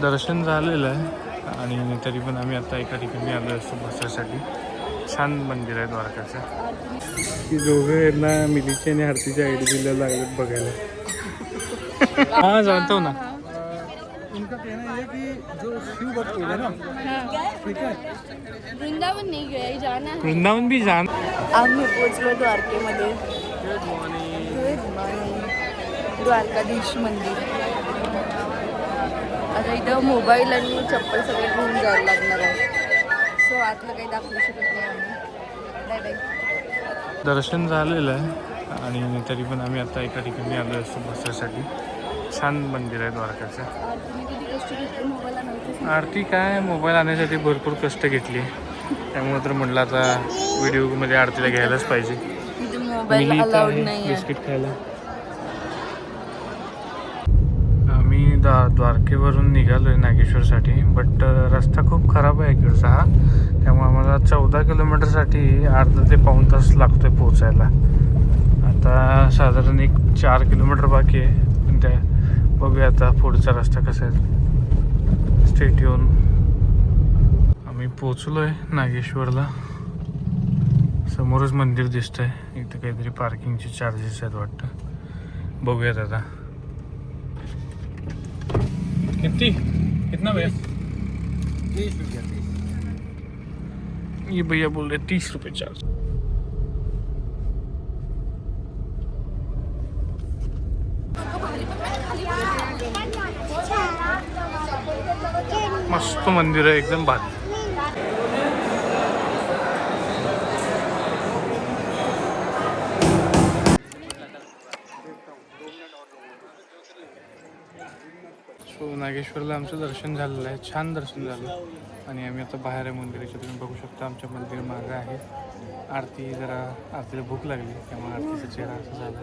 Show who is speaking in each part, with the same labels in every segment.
Speaker 1: दर्शन झालेलं आहे. आणि तरी पण आम्ही आता एका ठिकाणी आलो असतो बसायसाठी. छान मंदिर आहे द्वारकाचं. ती दोघं आहेत ना मिलीची आणि आरतीच्या आयडी दिल्या लागलेत बघायला. हा जाणतो ना.
Speaker 2: उनका कहना है कि जो शिव भक्त होगा ना ठीक है
Speaker 3: वृंदावन नहीं गया जाना है
Speaker 1: वृंदावन भी जान
Speaker 3: आम्ही पोचलो द्वारकेमध्ये. गुड मॉर्निंग द्वारकाधीश मंदिर. आता इथं मोबाईल आणि चप्पल सगळे घेऊन जायला लागणार आहे. सो आतलं काही दाखवू शकत नाही आम्ही. बाय बाय
Speaker 1: दर्शन झालेलं आहे आणि तरी पण आम्ही आता एका ठिकाणी आलो असतो बसायसाठी छान मंदिर आहे द्वारकाचं. आरती काय? मोबाईल आणण्यासाठी भरपूर कष्ट घेतली. त्यामुळे तर म्हटलं आता व्हिडिओमध्ये आरतीला घ्यायलाच पाहिजे. बिस्किट खायला. आम्ही द्वा द्वारकेवरून निघालो आहे नागेश्वरसाठी बट रस्ता खूप खराब आहे इकडचा हा. त्यामुळे आम्हाला चौदा किलोमीटरसाठी अर्धा ते पाऊण तास लागतो आहे पोचायला आता साधारण एक चार किलोमीटर बाकी आहे. पण त्या बघूया आता पुढचा रस्ता कसा आहे. स्टेट येऊन आम्ही पोचलो आहे नागेश्वरला. समोरच मंदिर दिसतंय. इथं काहीतरी पार्किंगचे चार्जेस आहेत वाटतं. बघूयात आता. किती? कितना भैया?
Speaker 2: तीस रुपया
Speaker 1: ये भैया बोल रहे तीस रुपये चार्ज। मस्त मंदिर आहे एकदम भारी। नागेश्वरला आमचं दर्शन झालेलं आहे. छान दर्शन झालं. आणि आम्ही आता बाहेर आहे मंदिराच्या तुम्ही बघू शकता. आमच्या मंदिर मागं आहे. आरती जरा आरतीला भूक लागली त्यामुळे आरतीचा चेहरा असं झाला.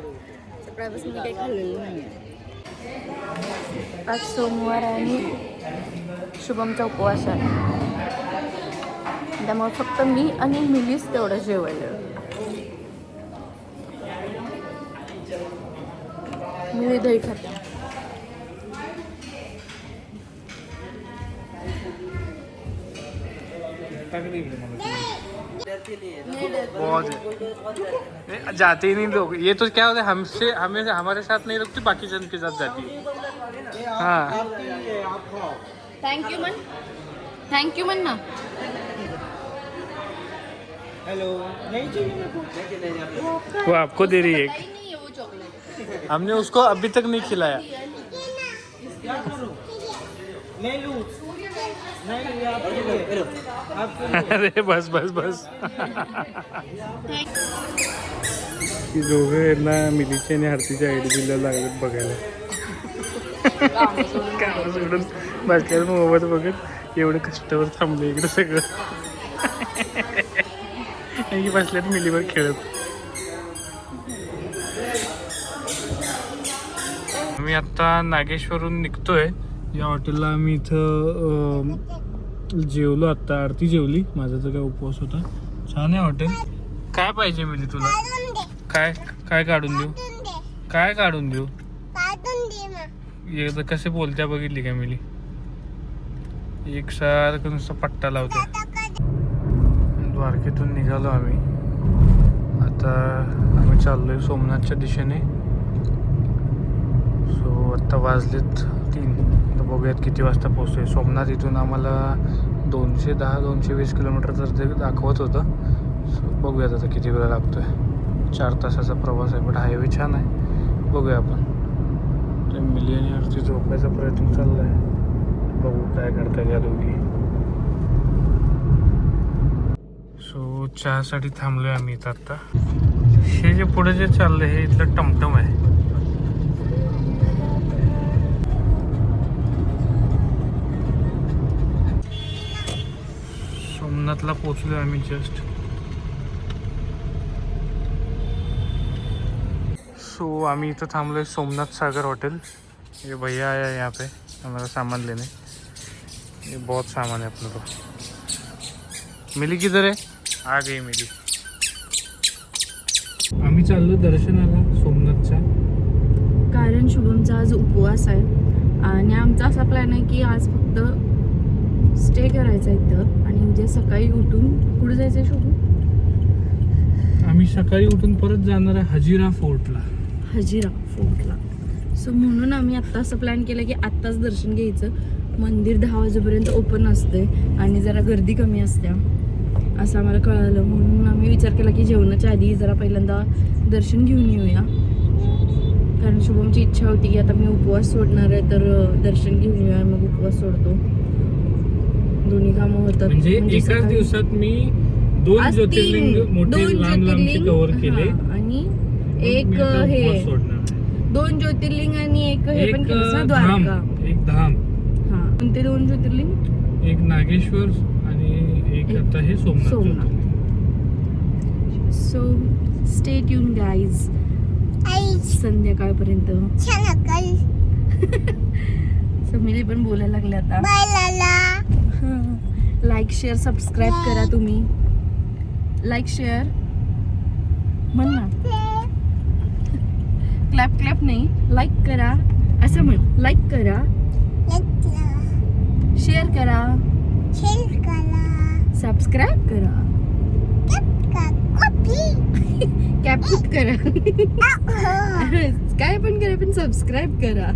Speaker 3: आज सोमवार आणि शुभमचा उपवास आहे. त्यामुळे फक्त मी आणि मिलीच तेवढं जेवायला. मी दही खाते.
Speaker 1: बहुत नहीं, जाते ही नहीं लोग। ये तो क्या होता है हमसे हमें हमारे साथ नहीं रुकती बाकी जन के साथ जाती है। हाँ।
Speaker 3: थँक्यू म्हण थँक्यू म्हण ना
Speaker 2: हेलो नहीं चाहिए
Speaker 1: वो आपको दे रही है
Speaker 3: काही नाही आहे वो चॉकलेट
Speaker 1: हमने उसको अभी तक नहीं खिलाया।
Speaker 2: क्या करूँ? नहीं लूँ।
Speaker 1: अरे बस बस बस. ती दोघं आहेत ना मिलीची आणि आरतीच्या आयडी दिल्या लागलेत बघायला. काम सोडून बाकी मोबाईल बघत एवढं कष्टावर थांबले इकडे सगळं. बसल्यात मिलीवर खेळत. मी आता नागेश्वरून निघतोय. या हॉटेलला आम्ही इथं जेवलो आता आरती जेवली. माझा तर काय उपवास होता. छान आहे हॉटेल. काय पाहिजे मिली तुला? काय काय काढून देऊ? काय काढून देऊ? एकदा कसे बोलत्या बघितली का मिली? एक सारखं नुसतं पट्टा लावतो द्वारकेतून निघालो आम्ही. आता आम्ही चाललोय सोमनाथच्या दिशेने. सो आत्ता वाजलेत तीन. बघूयात किती वाजता पोहोचतोय. सोमनाथ इथून आम्हाला दोनशे दहा दोनशे वीस किलोमीटर तर ते दाखवत होतं. सो बघूयात आता किती वेळ लागतोय. चार तासाचा प्रवास आहे बट हायवे छान आहे. बघूया आपण. ते मिलियनवरती झोपायचा प्रयत्न चालला आहे बघू काय करता या दोघी. सो चहासाठी थांबलोय आम्ही इथं आता. हे जे पुढे जे चाललंय हे इथलं टमटम आहे. सोमनाथला पोचलोय आम्ही जस्ट सो आम्ही इथं थांबलोय सोमनाथ सागर होटल ये भैया आया है यहाँ पे. हमारा सामान लेने ये बहुत सामान है अपने को मिली किधर है आ गई मिली. आम्ही चाललो दर्शनाला सोमनाथच्या.
Speaker 3: कारण शुभमचा आज उपवास आहे. आणि आमचा असा प्लॅन आहे की आज फक्त स्टे करायचा इथं आणि उद्या सकाळी उठून कुठे जायचं शोधू
Speaker 1: आम्ही सकाळी उठून परत जाणार आहे हजिरा फोर्टला.
Speaker 3: हजिरा फोर्टला. सो म्हणून आम्ही आत्ता असं प्लॅन केलं की आत्ताच दर्शन घ्यायचं. मंदिर दहा वाजेपर्यंत ओपन असते आणि जरा गर्दी कमी असते असं आम्हाला कळालं. म्हणून आम्ही विचार केला की जेवणाच्या आधी जरा पहिल्यांदा दर्शन घेऊन येऊया. कारण शुभमची इच्छा होती की आता मी उपवास सोडणार आहे तर दर्शन घेऊन येऊया मग उपवास सोडतो. दोन्ही कामं होतात.
Speaker 1: म्हणजे एकाच
Speaker 3: सकाळी-
Speaker 1: दिवसात मी दोन
Speaker 3: आज
Speaker 1: ज्योतिर्लिंग
Speaker 3: तीन-
Speaker 1: मोठे
Speaker 3: दोन
Speaker 1: लांब लांबचे
Speaker 3: ज्योतिर्लिंग,
Speaker 1: कव्हर केले.
Speaker 3: हा, आणि
Speaker 1: मग
Speaker 3: एक हे
Speaker 1: उपवास सोडणार आहे.
Speaker 3: दोन ज्योतिर्लिंग आणि एक हे पण
Speaker 1: एक
Speaker 3: केलं ना
Speaker 1: धाम.
Speaker 3: द्वारका.
Speaker 1: एक धाम.
Speaker 3: हा. कोणते दोन ज्योतिर्लिंग?
Speaker 1: एक नागेश्वर आणि एक
Speaker 3: एक
Speaker 1: आता हे Somnath
Speaker 3: Somnath.
Speaker 1: Jyotirlinga.
Speaker 3: So stay tuned guys संध्याकाळपर्यंत. समिली पण बोलायला लागले आता. लाईक शेअर सबस्क्राईब करा तुम्ही. Like share. म्हण ना. क्लॅप क्लॅप नाही. लाईक करा. असं म्हण. लाईक करा. शेअर करा. सबस्क्राईब करा. कॅप्ट करा. काय पण करा पण सबस्क्राईब करा.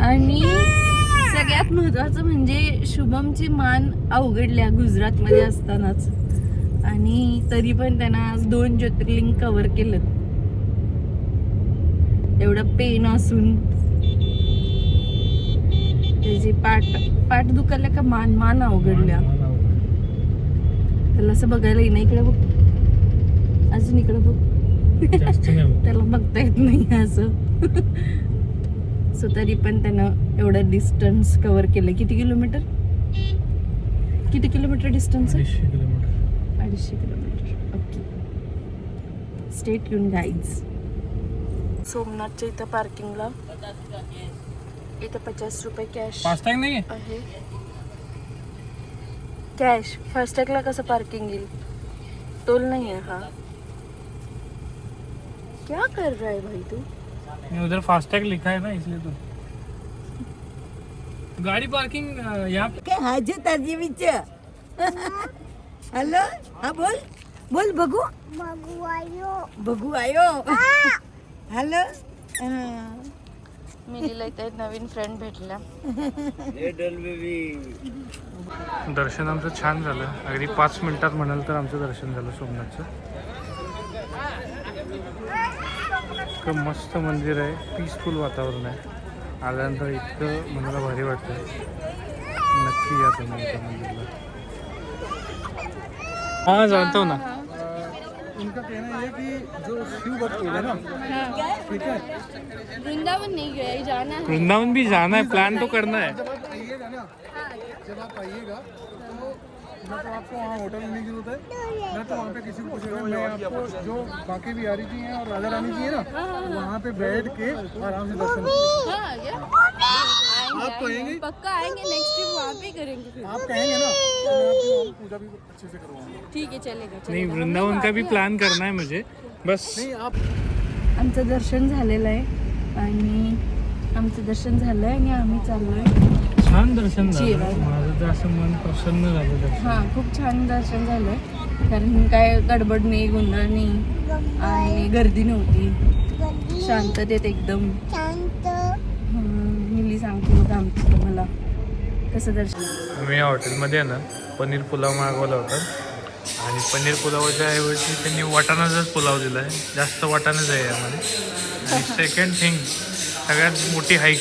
Speaker 3: आणि सगळ्यात महत्वाचं म्हणजे शुभमची मान अवघडल्या गुजरातमध्ये असतानाच. आणि तरी पण त्यांना आज दोन ज्योतिर्लिंग कव्हर केलं. एवढं पेन असून. त्याची पाठ पाठ दुखायला का मान मान अवघडल्या. त्याला असं बघायला येईना इकडे बघ. अजून इकडे बघ. त्याला बघता येत नाही असं. सो तरी पण त्यानं एवढं डिस्टन्स कव्हर केलं. किती किलोमीटर किती किलोमीटर डिस्टन्स
Speaker 1: अडीचशे किलोमीटर
Speaker 3: अडीचशे किलोमीटर ओके स्टेट युन गाईड्स सोमनाथच्या इथं पार्किंगला इथं पचास रुपये कॅश
Speaker 1: नाही आहे.
Speaker 3: कॅश फास्टॅगला कसं पार्किंग येईल? टोल नाही आहे हा. क्या कर रहा है भाई तू?
Speaker 1: नहीं, उधर फास्टैग लिखा है ना इसलिए तो। गाड़ी पार्किंग यहाँ पे
Speaker 4: काय हाजे ताजी हॅलो हा बोल बोल बघू बघू आयो हॅलो।
Speaker 3: मिलीला इथे नवीन फ्रेंड भेटल्या
Speaker 1: दर्शन आमचं छान झालं. अगदी पाच मिनिटात म्हणाल तर आमचं दर्शन झालं सोमनाथचं. इतकं मस्त मंदिर आहे. पीसफुल वातावरण आहे. आल्यानंतर इतकं मनाला भारी वाटतं नक्की या तुम्ही त्या मंदिरला. हा जातो ना.
Speaker 2: उनका कहना ये है कि जो शिव भक्त हो गए ना ठीक है
Speaker 3: वृंदावन नहीं गए जाना है
Speaker 1: वृंदावन भी जाना है प्लान तो करना है
Speaker 2: जब आप आइएगा ना तो तो आपको वहाँ होटल लेने की ज़रूरत है। ना तो वहाँ पे किसी को पूछेगा मैं आपको जो बाकी बिहारी जी हैं और राजा रानी जी हैं ना वहाँ पे बैठ के आराम से दर्शन।
Speaker 3: हाँ?
Speaker 2: आप कहेंगे
Speaker 3: पक्का आएँगे नेक्स्ट ट्रिप वहाँ पे करेंगे
Speaker 2: आप कहेंगे ना तो पूजा भी अच्छे से करवाऊँगा।
Speaker 3: ठीक है चलेगा
Speaker 1: नहीं वृंदावन का भी प्लान करना है मुझे बस।
Speaker 2: नहीं आप
Speaker 3: आमचं दर्शन झालेलं आहे. आणि आमचं दर्शन झालंय आणि आम्ही चाललोय.
Speaker 1: छान दर्शन झालं. माझं तर असं मन प्रसन्न झालं दर्शन
Speaker 3: हां खूप छान दर्शन झालंय कारण काय गडबड नाही गोंधळ नाही आणि गर्दी नव्हती. शांततेत एकदम. हम्म, मिली सांगते बघा आमचं तुम्हाला. कसं दर्शन
Speaker 1: मी या हॉटेलमध्ये आहे ना पनीर पुलाव मागवला होता. आणि पनीर पुलावाच्या ऐवजी त्यांनी वाटाणाचाच पुलाव दिला आहे जास्त वाटाणच आहे यामध्ये. आणि सेकंड थिंग सगळ्यात मोठी हाईक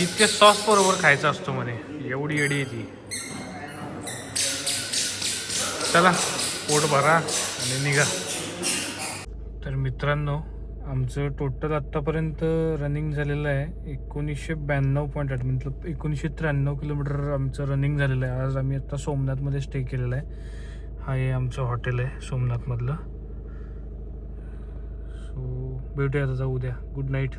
Speaker 1: इतके सॉस बरोबर खायचा असतो म्हणे. एवढी एडी आहे ती. चला पोट भरा आणि निघा. तर मित्रांनो आमचं टोटल आत्तापर्यंत रनिंग झालेलं आहे एकोणीसशे ब्याण्णव पॉईंट आठ मतलब एकोणीसशे त्र्याण्णव किलोमीटर आमचं रनिंग झालेलं आहे. आज आम्ही आत्ता सोमनाथमध्ये स्टे केलेला आहे. हा हे आमचं हॉटेल आहे सोमनाथमधलं. सो भेटूया आता उद्या. Good night